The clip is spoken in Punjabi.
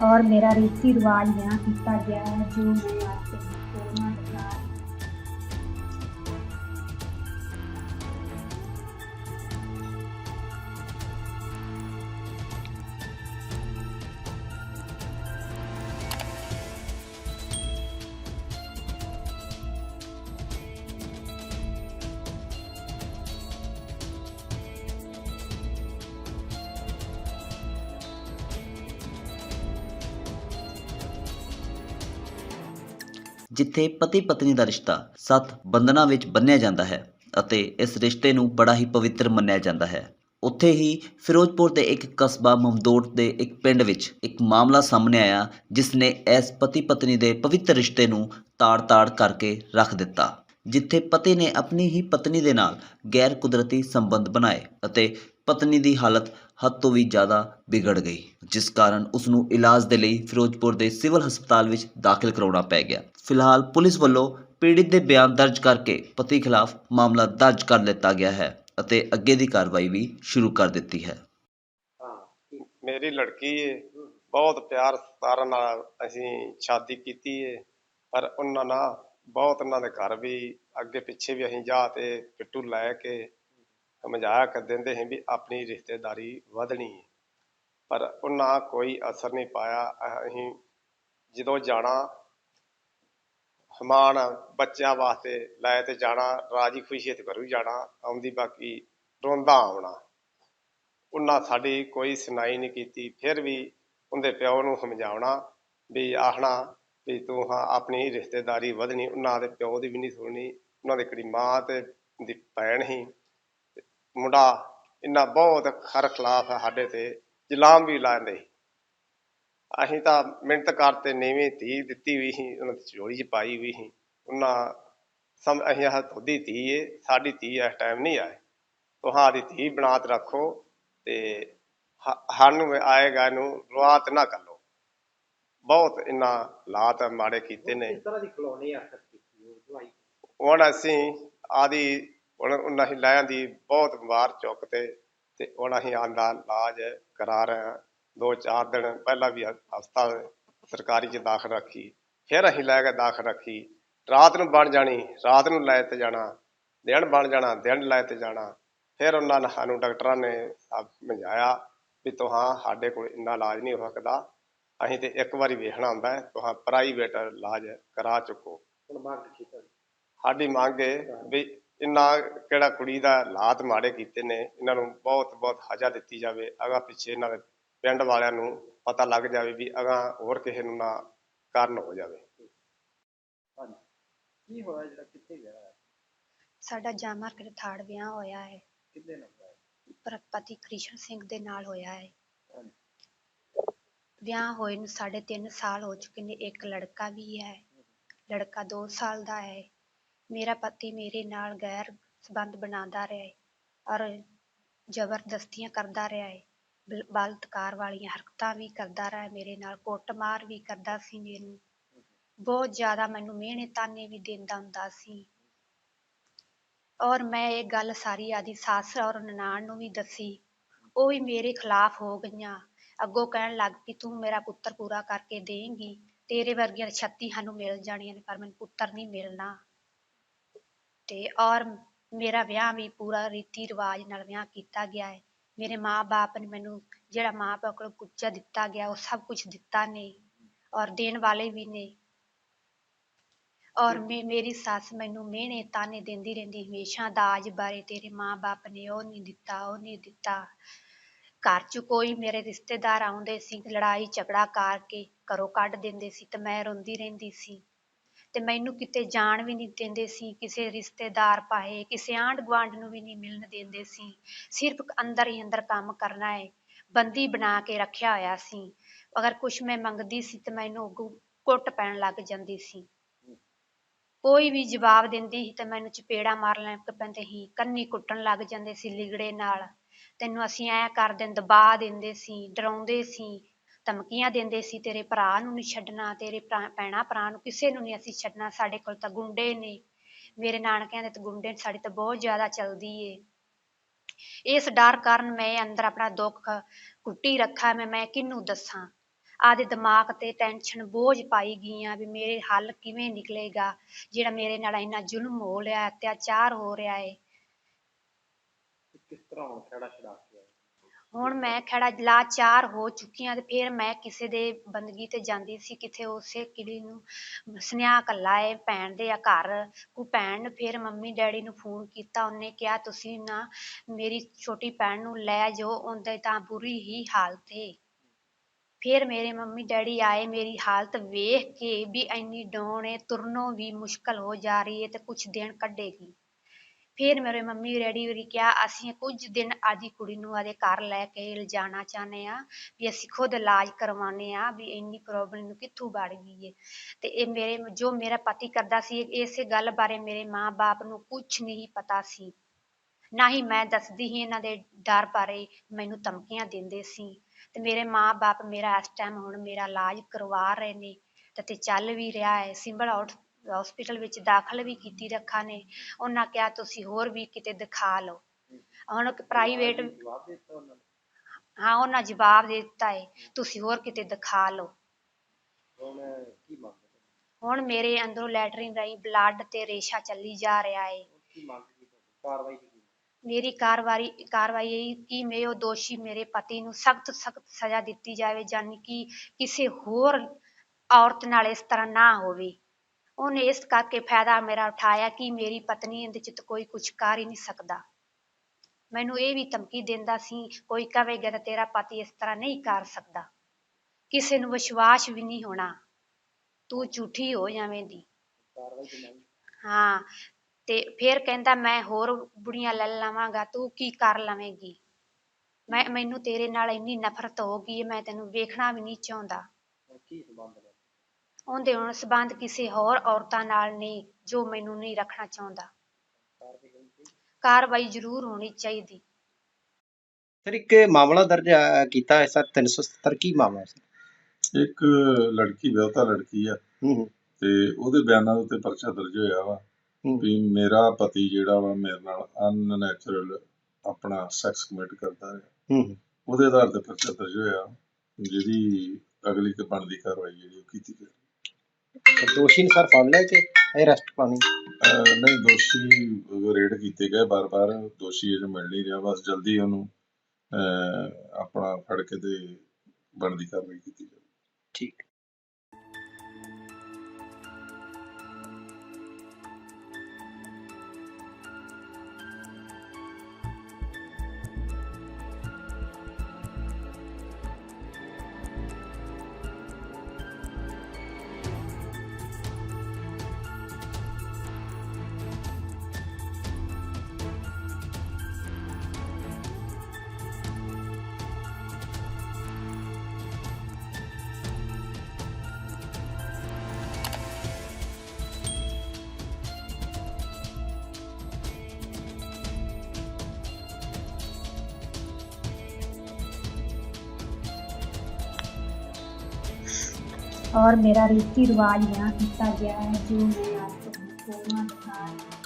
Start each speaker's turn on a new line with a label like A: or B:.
A: ਔਰ ਮੇਰਾ ਰੀਤੀ ਰਿਵਾਜ ਵਿਆਹ ਕੀਤਾ ਗਿਆ ਹੈ ਜੋ ਮੈਂ ਅੱਜ
B: ਜਿੱਥੇ ਪਤੀ ਪਤਨੀ ਦਾ ਰਿਸ਼ਤਾ ਸੱਤ ਬੰਧਨਾਂ ਵਿੱਚ ਬੰਨਿਆ ਜਾਂਦਾ ਹੈ ਅਤੇ ਇਸ ਰਿਸ਼ਤੇ ਨੂੰ ਬੜਾ ਹੀ ਪਵਿੱਤਰ ਮੰਨਿਆ ਜਾਂਦਾ ਹੈ। ਉੱਥੇ ਹੀ ਫਿਰੋਜ਼ਪੁਰ ਦੇ ਇੱਕ ਕਸਬਾ ਮਮਦੋਟ ਦੇ ਇੱਕ ਪਿੰਡ ਵਿੱਚ ਇੱਕ ਮਾਮਲਾ ਸਾਹਮਣੇ ਆਇਆ, ਜਿਸ ਨੇ ਇਸ ਪਤੀ ਪਤਨੀ ਦੇ ਪਵਿੱਤਰ ਰਿਸ਼ਤੇ ਨੂੰ ਤਾੜ-ਤਾੜ ਕਰਕੇ ਰੱਖ ਦਿੱਤਾ, ਜਿੱਥੇ ਪਤੀ ਨੇ ਆਪਣੀ ਹੀ ਪਤਨੀ ਦੇ ਨਾਲ ਗੈਰ ਕੁਦਰਤੀ ਸੰਬੰਧ ਬਣਾਏ ਅਤੇ ਪਤਨੀ ਦੀ ਹਾਲਤ ਹੱਦ ਤੋਂ ਵੀ ਜ਼ਿਆਦਾ ਵਿਗੜ ਗਈ, ਜਿਸ ਕਾਰਨ ਉਸ ਨੂੰ ਇਲਾਜ ਦੇ ਲਈ ਫਿਰੋਜ਼ਪੁਰ ਦੇ ਸਿਵਲ ਹਸਪਤਾਲ ਵਿੱਚ ਦਾਖਲ ਕਰਾਉਣਾ ਪੈ ਗਿਆ। ਫਿਲਹਾਲ ਪੁਲਿਸ ਵੱਲੋਂ ਪੀੜਿਤ ਦੇ ਬਿਆਨ ਦਰਜ ਕਰਕੇ ਪਤੀ ਖਿਲਾਫ ਮਾਮਲਾ ਦਰਜ ਕਰ ਲਿੱਤਾ ਗਿਆ ਹੈ ਅਤੇ ਅੱਗੇ ਦੀ ਕਾਰਵਾਈ ਵੀ ਸ਼ੁਰੂ ਕਰ ਦਿੱਤੀ ਹੈ।
C: ਮੇਰੀ ਲੜਕੀ ਏ, ਬਹੁਤ ਪਿਆਰ ਸਤਾਰ ਨਾਲ ਅਸੀਂ ਸ਼ਾਦੀ ਕੀਤੀ ਏ, ਪਰ ਉਹਨਾਂ ਨਾਲ ਬਹੁਤ ਉਹਨਾਂ ਦੇ ਘਰ ਵੀ, ਅੱਗੇ ਪਿੱਛੇ ਵੀ ਅਸੀਂ ਜਾ ਤੇ ਪਿੱਟੂ ਲੈ ਕੇ ਸਮਝਾਇਆ ਕਰ ਦਿੰਦੇ ਸੀ ਵੀ ਆਪਣੀ ਰਿਸ਼ਤੇਦਾਰੀ ਵਧਣੀ ਏ ਪਰ ਉਹਨਾਂ ਕੋਈ ਅਸਰ ਨਹੀਂ ਪਾਇਆ। ਅਸੀਂ ਜਦੋਂ ਜਾਣਾ, ਸਮਾਨ ਬੱਚਿਆਂ ਵਾਸਤੇ ਲੈ ਤੇ ਜਾਣਾ, ਰਾਜੀ ਖੁਸ਼ੀ ਤੇ ਕਰੂ ਜਾਣਾ, ਆਉਂਦੀ ਬਾਕੀ ਰੋਂਦਾ ਆਉਣਾ। ਉਹਨਾਂ ਸਾਡੀ ਕੋਈ ਸੁਣਾਈ ਨਹੀਂ ਕੀਤੀ। ਫਿਰ ਵੀ ਉਹਦੇ ਪਿਓ ਨੂੰ ਸਮਝਾਉਣਾ ਵੀ ਆਖਣਾ ਵੀ ਤੂੰ ਹਾਂ ਆਪਣੀ ਰਿਸ਼ਤੇਦਾਰੀ ਵਧਣੀ। ਉਹਨਾਂ ਦੇ ਪਿਓ ਦੀ ਵੀ ਨਹੀਂ ਸੁਣਨੀ। ਉਹਨਾਂ ਦੇ ਕਿਹੜੀ ਮਾਂ ਤੇ ਦੀ ਭੈਣ ਹੀ ਮੁੰਡਾ ਇੰਨਾ ਬਹੁਤ ਖਰ ਖਿਲਾਫ ਹੈ ਸਾਡੇ ਤੇ ਜਲਾਮ ਵੀ ਲਾਉਂਦੇ ਅਸੀਂ ਤਾਂ ਮਿਹਨਤ ਕਰਤੇ ਨੀਵੀਂ ਧੀ ਦਿੱਤੀ ਵੀ ਸੀ ਉਹਨਾਂ ਦੀ ਝੋਲੀ 'ਚ ਪਾਈ ਵੀ ਸੀ। ਉਹਨਾਂ ਸਮ ਅਸੀਂ ਆਹ ਤੁਹਾਡੀ ਧੀ ਏ ਸਾਡੀ ਧੀ ਇਸ ਟਾਈਮ ਨਹੀਂ ਆਏ। ਤੁਹਾਡੀ ਧੀ ਬਣਾ ਕੇ ਰੱਖੋ ਤੇ ਹ- ਸਾਨੂੰ ਆਏਗਾ ਇਹਨੂੰ ਰਵਾਤ ਨਾ ਕਰ ਲਓ। ਬਹੁਤ ਇੰਨਾ ਲਾਤ ਮਾੜੇ ਕੀਤੇ ਨੇ।
D: ਕਿਸ ਤਰ੍ਹਾਂ ਦੀ ਕਲੋਨੀ ਹਰਕਤ ਕੀਤੀ ਉਹ
C: ਅਸੀਂ ਆਦੀ ਹੁਣ ਉਹਨਾਂ ਹੀ ਲਾਇਆਂ ਦੀ ਬਹੁਤ ਵਾਰ ਚੁੱਕ ਤੇ ਤੇ ਹੁਣ ਅਸੀਂ ਆਂਦਾ ਇਲਾਜ ਕਰਾ ਰਹੇ ਹਾਂ ਦੋ ਚਾਰ ਦਿਨ ਪਹਿਲਾਂ ਵੀ ਹਸਪਤਾਲ ਸਰਕਾਰੀ ਚ ਦਾਖਲ ਰੱਖੀ ਫਿਰ ਅਸੀਂ ਲੈ ਕੇ ਦਾਖਲ ਰੱਖੀ। ਰਾਤ ਨੂੰ ਬਣ ਜਾਣੀ ਰਾਤ ਨੂੰ ਲੈ ਤੇ ਜਾਣਾ ਦਿਨ ਬਣ ਜਾਣਾ ਦਿਨ ਲੈ ਤੇ ਜਾਣਾ। ਫਿਰ ਉਹਨਾਂ ਨੇ ਸਾਨੂੰ ਡਾਕਟਰਾਂ ਨੇ ਸਮਝਾਇਆ ਵੀ ਤੁਹਾਂ ਸਾਡੇ ਕੋਲ ਇੰਨਾ ਇਲਾਜ ਨਹੀਂ ਹੋ ਸਕਦਾ ਅਸੀਂ ਤੇ ਇੱਕ ਵਾਰੀ ਵੇਖਣਾ ਹੁੰਦਾ ਹੈ ਤੁਹਾਂ ਪ੍ਰਾਈਵੇਟ ਇਲਾਜ ਕਰਾ ਚੁੱਕੋ।
D: ਹੁਣ ਮੰਗ ਕੀਤਾ
C: ਸਾਡੀ ਮੰਗ ਹੈ। ਵੀ ਇਹਨਾਂ ਕਿਹੜਾ ਕੁੜੀ ਦਾ ਹਾਲਾਤ ਮਾੜੇ ਕੀਤੇ ਨੇ ਇਹਨਾਂ ਨੂੰ ਬਹੁਤ ਬਹੁਤ ਸਜ਼ਾ ਦਿੱਤੀ ਜਾਵੇ ਅਗਾ ਪਿੱਛੇ ਇਹਨਾਂ ਦੇ ਪਿੰਡ ਵਾਲਿਆਂ ਨੂੰ ਪਤਾ ਲੱਗ ਜਾਵੇ ਵੀ ਅਗਾ ਹੋਰ ਕਿਸੇ ਨੂੰ ਨਾ ਕਾਰਨ ਹੋ ਜਾਵੇ।
D: ਹਾਂਜੀ। ਕੀ ਹੋਇਆ ਜਿਹੜਾ ਕਿੱਥੇ ਗਿਆ ਹੈ?
E: ਸਾਡਾ ਜਾਮਰ ਕੇ ਥਾੜ ਵਿਆਹ ਹੋਇਆ ਹੈ।
D: ਕਿੰਨੇ ਨੰਬਰ ਹੈ?
E: ਪਰ ਪਤੀ ਕ੍ਰਿਸ਼ਨ ਸਿੰਘ ਦੇ ਨਾਲ ਹੋਇਆ ਹੈ।
D: ਹਾਂਜੀ।
E: ਵਿਆਹ ਹੋਏ ਨੂੰ ਸਾਢੇ ਤਿੰਨ ਸਾਲ ਹੋ ਚੁੱਕੇ ਨੇ ਇੱਕ ਲੜਕਾ ਵੀ ਹੈ ਲੜਕਾ 2 ਸਾਲ ਦਾ ਹੈ। ਮੇਰਾ ਪਤੀ ਮੇਰੇ ਨਾਲ ਗੈਰ ਸੰਬੰਧ ਬਣਾਉਂਦਾ ਰਿਹਾ ਹੈ ਔਰ ਜ਼ਬਰਦਸਤੀਆਂ ਕਰਦਾ ਰਿਹਾ ਹੈ ਬਲ- ਬਲਾਤਕਾਰ ਵਾਲੀਆਂ ਹਰਕਤਾਂ ਵੀ ਕਰਦਾ ਰਿਹਾ ਮੇਰੇ ਨਾਲ ਕੁੱਟਮਾਰ ਵੀ ਕਰਦਾ ਸੀ ਮੈਨੂੰ। ਬਹੁਤ ਜ਼ਿਆਦਾ ਮੈਨੂੰ ਮਿਹਣੇ ਤਾਨੇ ਵੀ ਦਿੰਦਾ ਹੁੰਦਾ ਸੀ। ਔਰ ਮੈਂ ਇਹ ਗੱਲ ਸਾਰੀ ਆਦੀ ਸੱਸ ਔਰ ਨਨਾਣ ਨੂੰ ਵੀ ਦੱਸੀ, ਉਹ ਵੀ ਮੇਰੇ ਖਿਲਾਫ ਹੋ ਗਈਆਂ। ਅੱਗੋਂ ਕਹਿਣ ਲੱਗ ਪਈ, ਤੂੰ ਮੇਰਾ ਪੁੱਤਰ ਪੂਰਾ ਕਰਕੇ ਦੇਂਗੀ, ਤੇਰੇ ਵਰਗੀਆਂ 36 ਸਾਨੂੰ ਮਿਲ ਜਾਣੀਆਂ ਨੇ, ਪਰ ਮੈਨੂੰ ਪੁੱਤਰ ਨਹੀਂ ਮਿਲਣਾ। ਤੇ ਔਰ ਮੇਰਾ ਵਿਆਹ ਵੀ ਪੂਰਾ ਰੀਤੀ ਰਿਵਾਜ ਨਾਲ ਵਿਆਹ ਕੀਤਾ ਗਿਆ ਹੈ। ਮੇਰੇ ਮਾਂ-ਬਾਪ ਨੇ ਮੈਨੂੰ, ਜਿਹੜਾ ਮਾਂ-ਬਾਪ ਕੋਲ ਕੁੱਚਾ ਦਿੱਤਾ ਗਿਆ, ਉਹ ਸਭ ਕੁਛ ਦਿੱਤਾ ਨੇ ਔਰ ਦੇਣ ਵਾਲੇ ਵੀ ਨੇ। ਔਰ ਮੇ, ਮੇਰੀ ਸੱਸ ਮੈਨੂੰ ਮਿਹਣੇ ਤਾਨੇ ਦਿੰਦੀ ਰਹਿੰਦੀ, ਹਮੇਸ਼ਾ ਦਾਜ ਬਾਰੇ ਤੇਰੇ ਮਾਂ-ਬਾਪ ਨੇ ਉਹ ਨਹੀਂ ਦਿੱਤਾ, ਉਹ ਨਹੀਂ ਦਿੱਤਾ। ਘਰ 'ਚ ਕੋਈ ਮੇਰੇ ਰਿਸ਼ਤੇਦਾਰ ਆਉਂਦੇ ਸੀ, ਲੜਾਈ ਝਗੜਾ ਕਰਕੇ ਘਰੋਂ ਕੱਢ ਦਿੰਦੇ ਸੀ ਤੇ ਮੈਂ ਰੋਂਦੀ ਰਹਿੰਦੀ ਸੀ। ਤੇ ਮੈਨੂੰ ਕਿਤੇ ਜਾਣ ਵੀ ਨਹੀਂ ਦਿੰਦੇ ਸੀ, ਕਿਸੇ ਰਿਸ਼ਤੇਦਾਰ ਪਾਏ ਕਿਸੇ ਆਂਢ ਗੁਆਂਢ ਨੂੰ ਵੀ ਨਹੀਂ ਮਿਲਣ ਦਿੰਦੇ ਸੀ। ਸਿਰਫ ਅੰਦਰ ਹੀ ਅੰਦਰ ਕੰਮ ਕਰਨਾ ਹੈ ਬੰਦੀ ਬਣਾ ਕੇ ਰੱਖਿਆ ਹੋਇਆ ਸੀ। ਅਗਰ ਕੁਛ ਮੈਂ ਮੰਗਦੀ ਸੀ ਤੇ ਮੈਨੂੰ ਅੱਗੋਂ ਕੁੱਟ ਪੈਣ ਲੱਗ ਜਾਂਦੀ ਸੀ। ਕੋਈ ਵੀ ਜਵਾਬ ਦਿੰਦੀ ਸੀ ਤੇ ਮੈਨੂੰ ਚਪੇੜਾ ਮਾਰ ਲੱਗ ਪੈਂਦੇ ਸੀ, ਕੰਨੀ ਕੁੱਟਣ ਲੱਗ ਜਾਂਦੇ ਸੀ ਲਿਗੜੇ ਨਾਲ। ਤੈਨੂੰ ਅਸੀਂ ਐ ਕਰ ਦਿੰਦੇ ਦਬਾ ਦਿੰਦੇ ਸੀ, ਡਰਾਉਂਦੇ ਸੀ। ਧਮਕੀਆਂ ਦਿੰਦੇ ਸੀ, ਤੇਰੇ ਭਰਾ ਨੂੰ ਨਹੀਂ ਛੱਡਣਾ, ਤੇਰੇ ਭਰਾ- ਭਰਾ ਨੂੰ ਕਿਸੇ ਨੂੰ ਨਹੀਂ ਅਸੀਂ ਛੱਡਣਾ, ਸਾਡੇ ਕੋਲ ਤਾਂ ਗੁੰਡੇ ਨੇ। ਮੇਰੇ ਨਾਨਕਿਆਂ ਦੇ ਤਾਂ ਗੁੰਡੇ ਸਾਡੇ ਤਾਂ ਬਹੁਤ ਜ਼ਿਆਦਾ ਚਲਦੀ ਏ। ਇਸ ਡਰ ਕਾਰਨ ਮੈਂ ਅੰਦਰ ਆਪਣਾ ਦੁੱਖ ਕੁੱਟੀ ਰੱਖਾ, ਮੈਂ ਮੈਂ ਕਿਹਨੂੰ ਦੱਸਾਂ? ਆਦੇ ਦਿਮਾਗ ਤੇ ਟੈਨਸ਼ਨ ਬੋਝ ਪਾਈ ਗਈ ਆ ਵੀ ਮੇਰੇ ਹੱਲ ਕਿਵੇਂ ਨਿਕਲੇਗਾ, ਜਿਹੜਾ ਮੇਰੇ ਨਾਲ ਇੰਨਾ ਜ਼ੁਲਮ ਹੋ ਰਿਹਾ, ਅਤਿਆਚਾਰ ਹੋ ਰਿਹਾ ਹੈ
D: ਕਿਸ ਤਰ੍ਹਾਂ ਹੁਣ ਖੜਾ ਛਡਾ?
E: ਹੁਣ ਮੈਂ ਖੜਾ ਲਾਚਾਰ ਹੋ ਚੁੱਕੀ ਹਾਂ ਤੇ ਫਿਰ ਮੈਂ ਕਿਸੇ ਦੇ ਬੰਦਗੀ ਤੇ ਜਾਂਦੀ ਸੀ, ਕਿਥੇ ਉਸੇ ਕਿਲੀ ਨੂੰ ਸੁਨੇਹਾ ਕੱਲਾ ਏ, ਭੈਣ ਦੇ ਆ ਘਰ ਕੋ ਭੈਣ ਫਿਰ ਮੰਮੀ ਡੈਡੀ ਨੂੰ ਫੋਨ ਕੀਤਾ, ਉਹਨੇ ਕਿਹਾ ਤੁਸੀਂ ਨਾ ਮੇਰੀ ਛੋਟੀ ਭੈਣ ਨੂੰ ਲੈ ਜਾਓ, ਉਹਦੇ ਤਾਂ ਬੁਰੀ ਹੀ ਹਾਲਤ ਏ। ਫਿਰ ਮੇਰੇ ਮੰਮੀ ਡੈਡੀ ਆਏ, ਮੇਰੀ ਹਾਲਤ ਵੇਖ ਕੇ ਵੀ ਇੰਨੀ ਡਾਊਨ ਏ, ਤੁਰਨੋਂ ਵੀ ਮੁਸ਼ਕਲ ਹੋ ਜਾ ਰਹੀ ਏ ਤੇ ਕੁਛ ਦਿਨ ਕੱਢੇਗੀ। ਫਿਰ ਮੇਰੇ ਮੰਮੀ ਡੈਡੀ ਹੋਰੀ ਕਿਹਾ, ਅਸੀਂ ਕੁਝ ਦਿਨ ਆਦੀ ਕੁੜੀ ਨੂੰ ਆਦੇ ਘਰ ਲੈ ਕੇ ਲਿਜਾਣਾ ਚਾਹੁੰਦੇ ਆ ਵੀ ਅਸੀਂ ਖੁਦ ਇਲਾਜ ਕਰਵਾਉਣੇ ਆ ਵੀ ਇੰਨੀ ਪ੍ਰੋਬਲਮ ਨੂੰ ਕਿੱਥੋਂ ਵੜ ਗਈ ਏ ਤੇ ਇਹ ਮੇਰੇ, ਜੋ ਮੇਰਾ ਪਤੀ ਕਰਦਾ ਸੀ ਇਸੇ ਗੱਲ ਬਾਰੇ ਮੇਰੇ ਮਾਂ-ਬਾਪ ਨੂੰ ਕੁਝ ਨਹੀਂ ਪਤਾ ਸੀ। ਨਾ ਹੀ ਮੈਂ ਦੱਸਦੀ ਹੀ ਇਹਨਾਂ ਦੇ ਡਰ ਬਾਰੇ ਮੈਨੂੰ ਧਮਕੀਆਂ ਦਿੰਦੇ ਸੀ। ਤੇ ਮੇਰੇ ਮਾਂ-ਬਾਪ ਮੇਰਾ ਇਸ ਟਾਈਮ ਹੁਣ ਮੇਰਾ ਇਲਾਜ ਕਰਵਾ ਰਹੇ ਨੇ, ਤੇ ਚੱਲ ਵੀ ਰਿਹਾ ਹੈ। ਸਿੰਬਲ ਹਸਪੀਟਲ ਵਿੱਚ ਦਾਖਲ ਵੀ ਕੀਤੀ ਰੱਖਾ ਨੇ। ਉਹਨਾਂ ਕਿਹਾ ਤੁਸੀਂ ਹੋਰ ਵੀ ਕਿਤੇ ਦਿਖਾ ਲਓ। ਹੁਣ ਪ੍ਰਾਈਵੇਟ
D: ਜਵਾਬ ਦੇ ਦਿੱਤਾ ਉਹਨਾਂ ਨੇ
E: ਹਾਂ ਉਹਨਾਂ ਜਵਾਬ ਦੇ ਦਿੱਤਾ ਹੈ ਤੁਸੀਂ ਹੋਰ ਕਿਤੇ ਦਿਖਾ ਲਓ।
D: ਹੁਣ ਕੀ
E: ਮੇਰੇ ਅੰਦਰੋਂ ਲੈਟਰਿਨ ਰਾਹੀਂ ਬਲੱਡ ਤੇ ਰੇਸ਼ਾ ਚੱਲੀ ਜਾ ਰਿਹਾ ਹੈ
D: ਕੀ ਕੀ
E: ਮੇਰੀ ਕਾਰਵਾਈ ਕਾਰਵਾਈ ਇਹ ਕਿ ਮੈਂ ਉਹ ਦੋਸ਼ੀ ਮੇਰੇ ਪਤੀ ਨੂੰ ਸਖਤ ਸਖਤ ਸਜ਼ਾ ਦਿੱਤੀ ਜਾਵੇ ਜਾਨੀ ਕਿ ਕਿਸੇ ਹੋਰ ਔਰਤ ਨਾਲ ਇਸ ਤਰ੍ਹਾਂ ਨਾ ਹੋਵੇ। ਉਹਨੇ ਇਸ ਕਰਕੇ ਫਾਇਦਾ ਮੇਰਾ ਉਠਾਇਆ ਕਿ ਮੇਰੀ ਪਤਨੀ ਇਹਦੇ ਚ ਕੋਈ ਕੁਝ ਕਰ ਹੀ ਨਹੀਂ ਸਕਦਾ। ਮੈਨੂੰ ਇਹ ਵੀ ਧਮਕੀ ਦਿੰਦਾ ਸੀ, ਕੋਈ ਕਵੇਗਾ ਤਾਂ ਤੇਰਾ ਪਤੀ ਇਸ ਤਰ੍ਹਾਂ ਨਹੀਂ ਕਰ ਸਕਦਾ। ਕਿਸੇ ਨੂੰ ਵਿਸ਼ਵਾਸ ਵੀ ਨਹੀਂ ਹੋਣਾ। ਤੂੰ ਝੂਠੀ ਹੋ ਜਾਵੇਂਗੀ
D: ਦੀ।
E: ਹਾਂ, ਤੇ ਫਿਰ ਕਹਿੰਦਾ, ਮੈਂ ਹੋਰ ਬੁੜੀਆਂ ਲੈ ਲਵਾਂਗਾ, ਤੂੰ ਕੀ ਕਰ ਲਵੇਂਗੀ? ਮੈਂ, ਮੈਨੂੰ ਤੇਰੇ ਨਾਲ ਇੰਨੀ ਨਫ਼ਰਤ ਹੋ ਗਈ ਮੈਂ ਤੈਨੂੰ ਵੇਖਣਾ ਵੀ ਨਹੀਂ ਚਾਹੁੰਦਾ।
D: ਕੀ ਸੰਬੰਧ
E: ਉਹਦੇ ਹੁਣ ਸਬੰਧ ਕਿਸੇ ਹੋਰ ਔਰਤਾਂ ਨਾਲ ਨਹੀਂ ਜੋ ਮੈਨੂੰ ਨਹੀਂ ਰੱਖਣਾ ਚਾਹੁੰਦਾ।
D: ਕਾਰਵਾਈ
E: ਜ਼ਰੂਰ ਹੋਣੀ ਚਾਹੀਦੀ।
D: ਸਰ ਇੱਕ ਮਾਮਲਾ ਦਰਜ ਕੀਤਾ ਹੈ ਸਰ 377 ਕੀ ਮਾਮਲਾ ਹੈ
F: ਇੱਕ ਲੜਕੀ ਵਿਆਹੁਤਾ ਲੜਕੀ ਆ।
D: ਹੂੰ ਹੂੰ।
F: ਤੇ ਉਹਦੇ ਬਿਆਨਾਂ ਦੇ ਉੱਤੇ ਪਰਚਾ ਦਰਜ ਹੋਇਆ ਵਾ। ਵੀ ਮੇਰਾ ਪਤੀ ਜਿਹੜਾ ਵਾ ਮੇਰੇ ਨਾਲ ਅਨਨੈਚੁਰਲ ਆਪਣਾ ਸੈਕਸ ਕਮਿਟ ਕਰਦਾ ਹੈ
D: ਹੂੰ ਹੂੰ।
F: ਉਹਦੇ ਆਧਾਰ ਤੇ ਪਰਚਾ ਦਰਜ ਹੋਇਆ ਜਿਹਦੀ ਅਗਲੀ ਕੇ ਬਣਦੀ ਕਾਰਵਾਈ ਜਿਹੜੀ ਉਹ ਕੀਤੀ ਗਈ
D: ਦੋਸ਼ੀ ਨੂੰ ਸਰ ਫੜ ਲਿਆ ਕਿ ਅਰੈਸਟ ਪਾਣੀ
F: ਅਹ ਨਹੀਂ ਦੋਸ਼ੀ ਰੇਡ ਕੀਤੇ ਗਏ ਬਾਰ-ਬਾਰ ਦੋਸ਼ੀ ਅਜੇ ਮਿਲ ਨਹੀਂ ਰਿਹਾ ਬਸ ਜਲਦੀ ਉਹਨੂੰ ਅਹ ਆਪਣਾ ਫੜ ਕੇ ਤੇ ਬਣਦੀ ਕਾਰਵਾਈ ਕੀਤੀ ਜਾਵੇ।
D: ਠੀਕ।
A: और मेरा रीति रिवाज यहाँ किया गया है जो मैं आपको फोटो